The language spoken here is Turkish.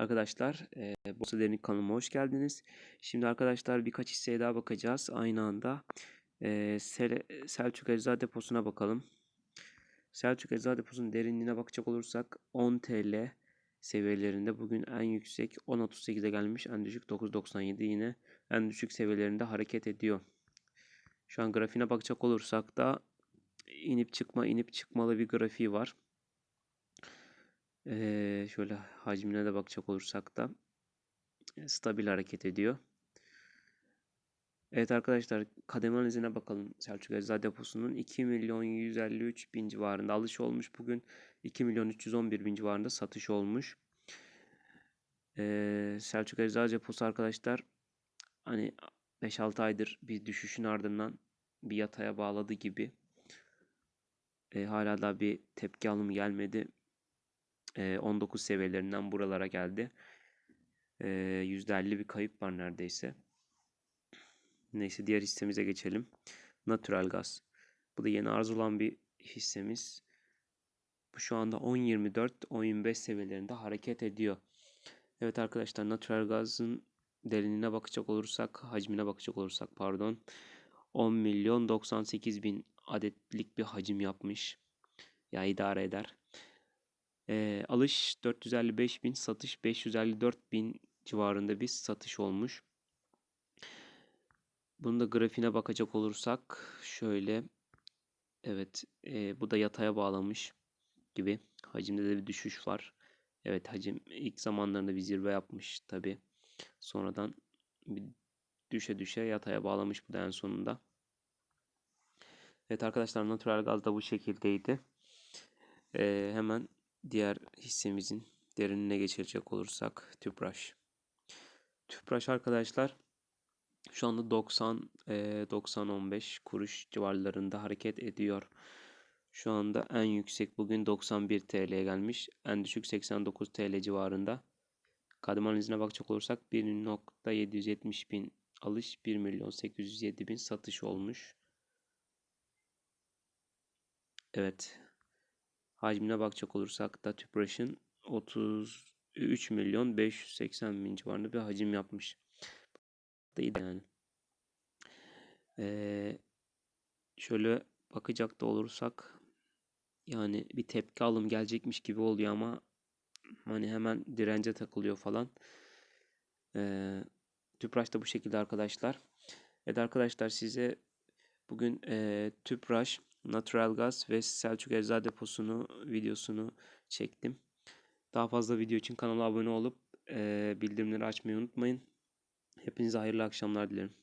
Arkadaşlar, eee Borsa Derinlik kanalıma hoş geldiniz. Şimdi arkadaşlar birkaç hisseye daha bakacağız aynı anda. Eee Sele Selçuk Eczacı Deposu'na bakalım. Selçuk Eczacı Deposu'nun derinliğine bakacak olursak 10 TL seviyelerinde bugün en yüksek 10.38'e gelmiş. En düşük 9.97 yine en düşük seviyelerinde hareket ediyor. Şu an grafiğine bakacak olursak da inip çıkma inip çıkmalı bir grafiği var. Ee, şöyle hacmine de bakacak olursak da stabil hareket ediyor. Evet arkadaşlar kademe analizine bakalım. Selçuk Eczacı Deposu'nun 2 milyon 153 bin civarında alış olmuş. Bugün 2 milyon 311 bin civarında satış olmuş. Ee, Selçuk Eczacı Deposu arkadaşlar hani 5-6 aydır bir düşüşün ardından bir yataya bağladı gibi. Ee, hala da bir tepki alımı gelmedi. 19 seviyelerinden buralara geldi. %50 bir kayıp var neredeyse. Neyse diğer hissemize geçelim. Natural Gaz. Bu da yeni arzulan bir hissemiz. Bu şu anda 10.24-10.25 seviyelerinde hareket ediyor. Evet arkadaşlar Natural Gaz'ın derinliğine bakacak olursak, hacmine bakacak olursak pardon. 10 milyon 98 bin adetlik bir hacim yapmış. Ya idare eder. E, alış 455 bin, satış 554 bin civarında bir satış olmuş. Bunun da grafiğine bakacak olursak şöyle evet e, bu da yataya bağlamış gibi. Hacimde de bir düşüş var. Evet hacim ilk zamanlarında bir zirve yapmış tabi. Sonradan bir düşe düşe yataya bağlamış bu da en sonunda. Evet arkadaşlar natural gaz da bu şekildeydi. Ee, hemen diğer hissemizin derinine geçirecek olursak Tüpraş. Tüpraş arkadaşlar şu anda 90 e, 90-15 kuruş civarlarında hareket ediyor. Şu anda en yüksek bugün 91 TL gelmiş. En düşük 89 TL civarında. Kadem analizine bakacak olursak 1.770 bin alış 1 milyon 807 bin satış olmuş. Evet Hacmine bakacak olursak da Tüpraş'ın 33 milyon 580 bin civarında bir hacim yapmış. Yani. Ee, şöyle bakacak da olursak yani bir tepki alım gelecekmiş gibi oluyor ama hani hemen dirence takılıyor falan. Ee, Tüpraş da bu şekilde arkadaşlar. Evet arkadaşlar size bugün e, Tüpraş Natural Gas ve Selçuk Eczacı Deposu'nu videosunu çektim. Daha fazla video için kanala abone olup e, bildirimleri açmayı unutmayın. Hepinize hayırlı akşamlar dilerim.